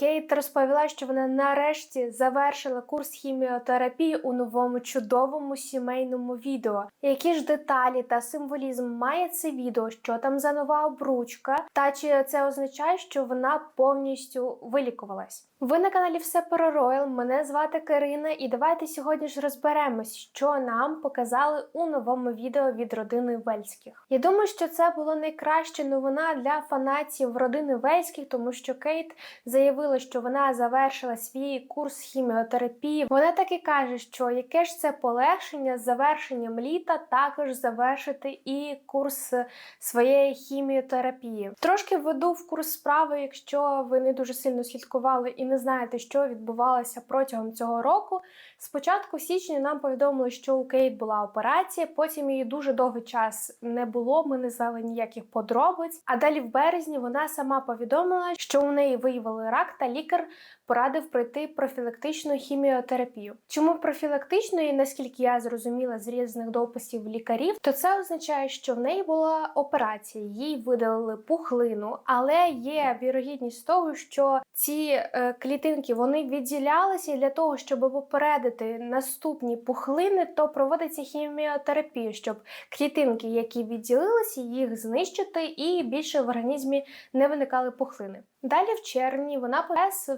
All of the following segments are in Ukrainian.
Кейт розповіла, що вона нарешті завершила курс хіміотерапії у новому чудовому сімейному відео. Які ж деталі та символізм має це відео, що там за нова обручка, та чи це означає, що вона повністю вилікувалась? Ви на каналі Все про Роял. Мене звати Карина, і давайте сьогодні ж розберемось, що нам показали у новому відео від родини Вельських. Я думаю, що це була найкраща новина для фанатів родини Вельських, тому що Кейт заявила, що вона завершила свій курс хіміотерапії. Вона так і каже, що яке ж це полегшення з завершенням літа, також завершити і курс своєї хіміотерапії. Трошки введу в курс справи, якщо ви не дуже сильно слідкували і не знаєте, що відбувалося протягом цього року. Спочатку в січні нам повідомили, що у Кейт була операція, потім її дуже довгий час не було. Ми не знали ніяких подробиць. А далі в березні вона сама повідомила, що у неї виявили рак, та лікар порадив пройти профілактичну хіміотерапію. Чому профілактичну, і наскільки я зрозуміла з різних дописів лікарів, то це означає, що в неї була операція, їй видалили пухлину, але є вірогідність того, що ці е, клітинки вони відділялися для того, щоб попередити наступні пухлини, то проводиться хіміотерапія, щоб клітинки, які відділилися, їх знищити, і більше в організмі не виникали пухлини. Далі в червні вона повес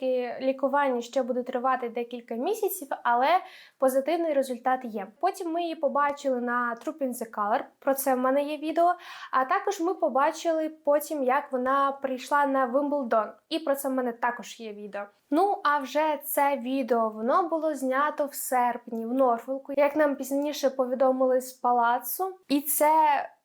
все-таки лікування ще буде тривати декілька місяців, але позитивний результат є. Потім ми її побачили на Troop the Color, про це в мене є відео. А також ми побачили потім, як вона прийшла на Вимблдон, і про це в мене також є відео. Ну а вже це відео воно було знято в серпні в Норфолку, як нам пізніше повідомили з палацу, і це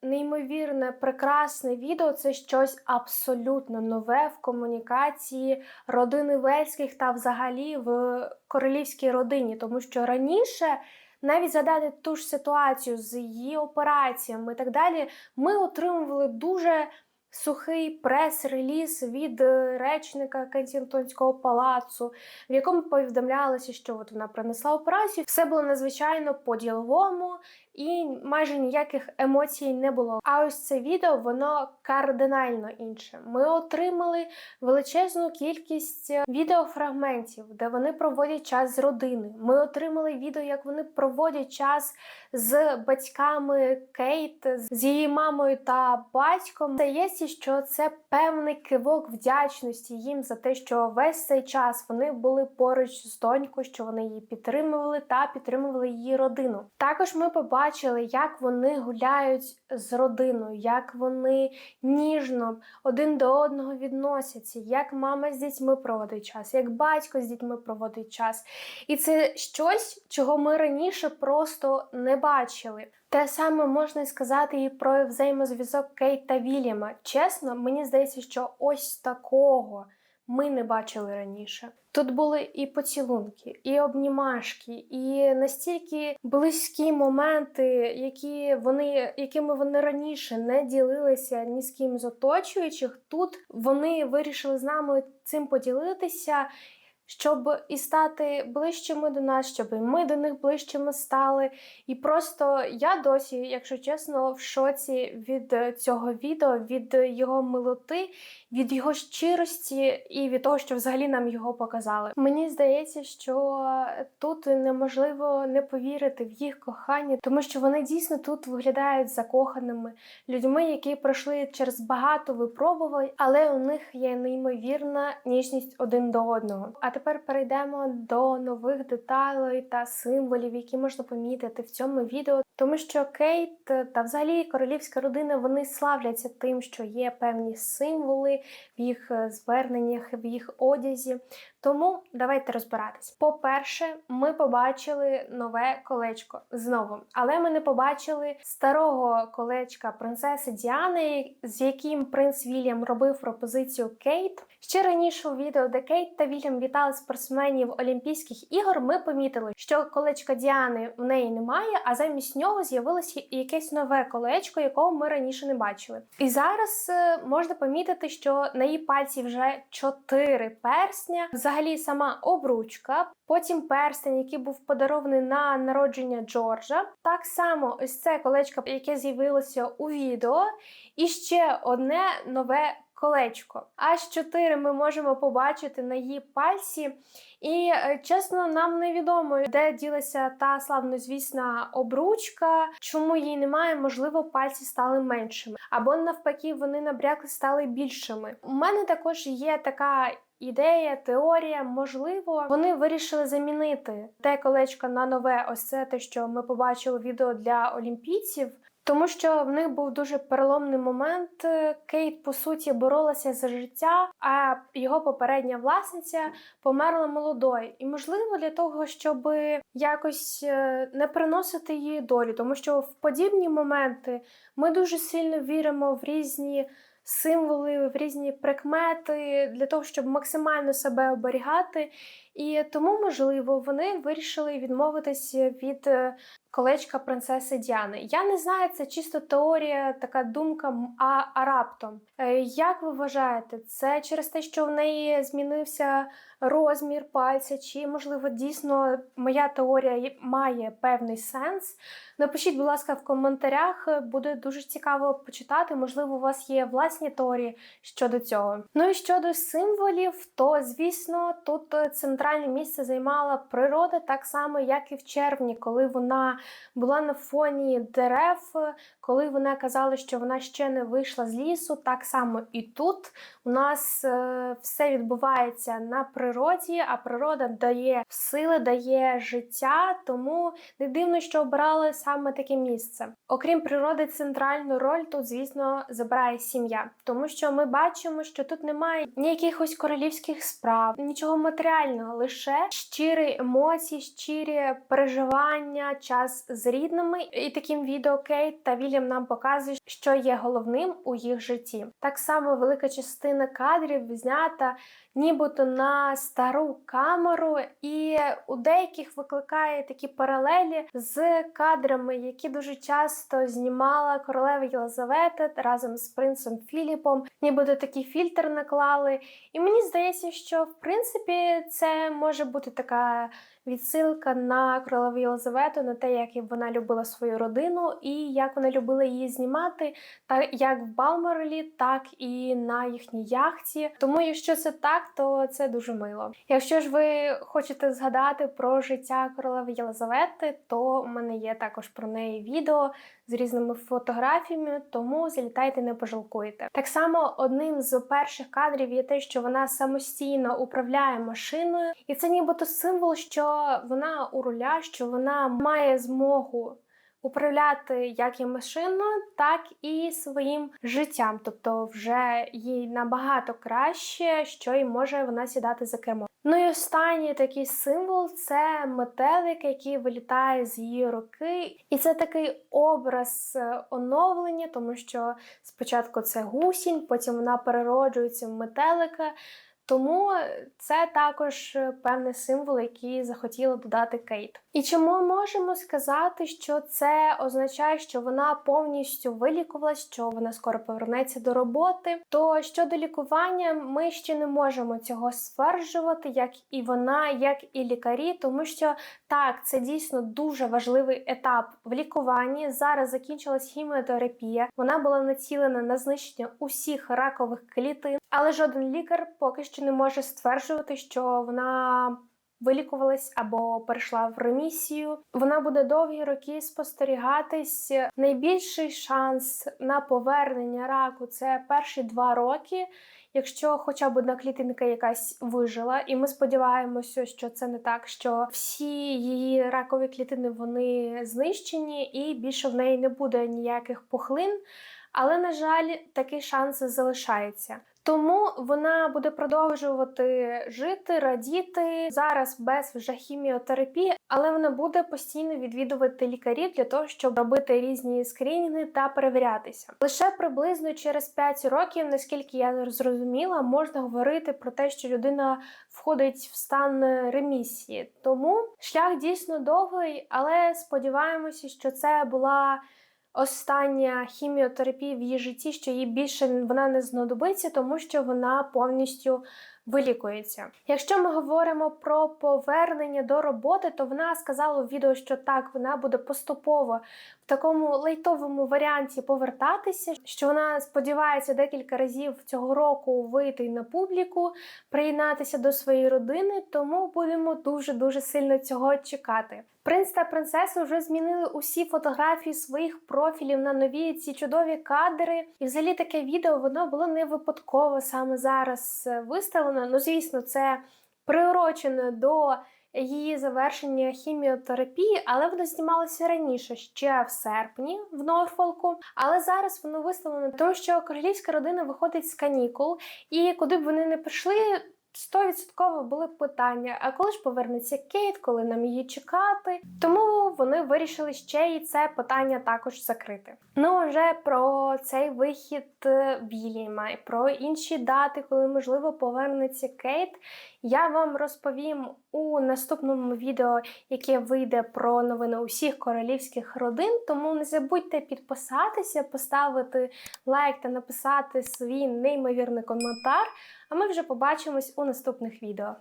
неймовірне, прекрасне відео. Це щось абсолютно нове в комунікації родини Вельських та взагалі в королівській родині, тому що раніше. Навіть згадати ту ж ситуацію з її операціями і так далі, ми отримували дуже сухий прес-реліз від речника Кенсінгтонського палацу, в якому повідомлялося, що от вона принесла операцію. Все було надзвичайно по-діловому і майже ніяких емоцій не було. А ось це відео воно кардинально інше. Ми отримали величезну кількість відеофрагментів, де вони проводять час з родиною. Ми отримали відео, як вони проводять час з батьками Кейт, з її мамою та батьком. Здається, що це певний кивок вдячності їм за те, що весь цей час вони були поруч з донькою, що вони її підтримували та підтримували її родину. Також ми побачили бачили, як вони гуляють з родиною, як вони ніжно один до одного відносяться, як мама з дітьми проводить час, як батько з дітьми проводить час. І це щось, чого ми раніше просто не бачили. Те саме можна сказати і про взаємозв'язок Кейт та Вільяма. Чесно, мені здається, що ось такого ми не бачили раніше. Тут були і поцілунки, і обнімашки, і настільки близькі моменти, які вони, якими вони раніше не ділилися ні з ким з оточуючих. Тут вони вирішили з нами цим поділитися щоб і стати ближчими до нас, щоб і ми до них ближчими стали. І просто я досі, якщо чесно, в шоці від цього відео, від його милоти, від його щирості і від того, що взагалі нам його показали. Мені здається, що тут неможливо не повірити в їх кохання, тому що вони дійсно тут виглядають закоханими людьми, які пройшли через багато випробувань, але у них є неймовірна ніжність один до одного. А тепер перейдемо до нових деталей та символів, які можна помітити в цьому відео. Тому що Кейт та взагалі королівська родина вони славляться тим, що є певні символи в їх зверненнях, в їх одязі. Тому давайте розбиратись. По-перше, ми побачили нове колечко знову, але ми не побачили старого колечка принцеси Діани, з яким принц Вільям робив пропозицію Кейт. Ще раніше у відео, де Кейт та Вільям вітали спортсменів Олімпійських ігор, ми помітили, що колечка Діани в неї немає, а замість нього з'явилося якесь нове колечко, якого ми раніше не бачили. І зараз е, можна помітити, що на її пальці вже чотири персня. Взагалі, сама обручка, потім перстень, який був подарований на народження Джорджа. Так само, ось це колечко, яке з'явилося у відео, і ще одне нове колечко. Аж 4 ми можемо побачити на її пальці. І е, чесно, нам невідомо, де ділася та славнозвісна обручка, чому її немає, можливо, пальці стали меншими, або навпаки, вони набрякли стали більшими. У мене також є така. Ідея, теорія, можливо, вони вирішили замінити те колечко на нове. Ось це те, що ми побачили відео для олімпійців. Тому що в них був дуже переломний момент. Кейт, по суті, боролася за життя, а його попередня власниця померла молодою. І, можливо, для того, щоб якось е, не приносити її долі, тому що в подібні моменти ми дуже сильно віримо в різні. Символи в різні прикмети для того, щоб максимально себе оберігати, і тому, можливо, вони вирішили відмовитися від е, колечка принцеси Діани. Я не знаю, це чисто теорія, така думка, а, а раптом. Е, Як ви вважаєте, це через те, що в неї змінився розмір пальця, чи можливо дійсно моя теорія має певний сенс? Напишіть, будь ласка, в коментарях. е, Буде дуже цікаво почитати. Можливо, у вас є власні теорії щодо цього. Ну і щодо символів, то звісно, тут е, центральне місце займала природа, так само, як і в червні, коли вона була на фоні дерев, коли вона казала, що вона ще не вийшла з лісу. Так само і тут у нас е, все відбувається на природі, а природа дає сили, дає життя, тому не дивно, що обирали саме таке місце. Окрім природи, центральну роль тут, звісно, забирає сім'я, тому що ми бачимо, що тут немає ніякихось королівських справ, нічого матеріального, лише щирі емоції, щирі переживання, час з рідними. І таким відео Кейт та Вільям нам показують, що є головним у їх житті. Так само велика частина кадрів знята нібито на стару камеру, і у деяких викликає такі паралелі з кадрами, які дуже часто знімала королева Єлизавета разом з принцем Філіпом. Нібито такий фільтр наклали. І мені здається, що в принципі це може бути така відсилка на королеву Єлизавету, на те, як вона любила свою родину і як вона любила її знімати, та як в Балморелі, так і на їхній яхті. Тому, якщо це так, то це дуже мило. Якщо ж ви хочете згадати про життя королеви Єлизавети, то у мене є також про неї відео з різними фотографіями, тому залітайте, не пожалкуєте. Так само одним з перших кадрів є те, що вона самостійно управляє машиною, і це нібито символ, що вона у руля, що вона має змогу. Управляти як і машиною, так і своїм життям, тобто вже їй набагато краще, що й може вона сідати за кермо. Ну і останній такий символ це метелик, який вилітає з її руки. І це такий образ е, оновлення, тому що спочатку це гусінь, потім вона перероджується в метелика. Тому це також певний символ, який захотіла додати Кейт. І чому можемо сказати, що це означає, що вона повністю вилікувалась, що вона скоро повернеться до роботи. То щодо лікування, ми ще не можемо цього стверджувати, як і вона, як і лікарі, тому що так, це дійсно дуже важливий етап в лікуванні. Зараз закінчилась хіміотерапія. Вона була націлена на знищення усіх ракових клітин, але жоден лікар поки що не може стверджувати, що вона вилікувалась або перейшла в ремісію. Вона буде довгі роки спостерігатись. Найбільший шанс на повернення раку це перші два роки. Якщо хоча б одна клітинка якась вижила, і ми сподіваємося, що це не так, що всі її ракові клітини вони знищені, і більше в неї не буде ніяких пухлин. Але, на жаль, такий шанс залишається. Тому вона буде продовжувати жити, радіти зараз без вже хіміотерапії, але вона буде постійно відвідувати лікарів для того, щоб робити різні скринінги та перевірятися. Лише приблизно через 5 років, наскільки я зрозуміла, можна говорити про те, що людина входить в стан ремісії. Тому шлях дійсно довгий, але сподіваємося, що це була остання хіміотерапія в її житті, що їй більше вона не знадобиться, тому що вона повністю вилікується. Якщо ми говоримо про повернення до роботи, то вона сказала у відео, що так, вона буде поступово в такому лейтовому варіанті повертатися, що вона сподівається декілька разів цього року вийти на публіку, приєднатися до своєї родини, тому будемо дуже дуже сильно цього чекати. Принц та принцеса вже змінили усі фотографії своїх профілів на нові ці чудові кадри. І взагалі таке відео воно було не випадково саме зараз е, виставлено. Ну, звісно, це приурочено до її завершення хіміотерапії, але воно знімалося раніше, ще в серпні в Норфолку. Але зараз воно виставлено, тому що королівська родина виходить з канікул, і куди б вони не пішли. 100% були питання, а коли ж повернеться Кейт, коли нам її чекати. Тому вони вирішили ще і це питання також закрити. Ну, вже про цей вихід е, Вільяма і про інші дати, коли можливо повернеться Кейт. Я вам розповім у наступному відео, яке вийде про новини усіх королівських родин. Тому не забудьте підписатися, поставити лайк та написати свій неймовірний коментар. А ми вже побачимось у наступних відео.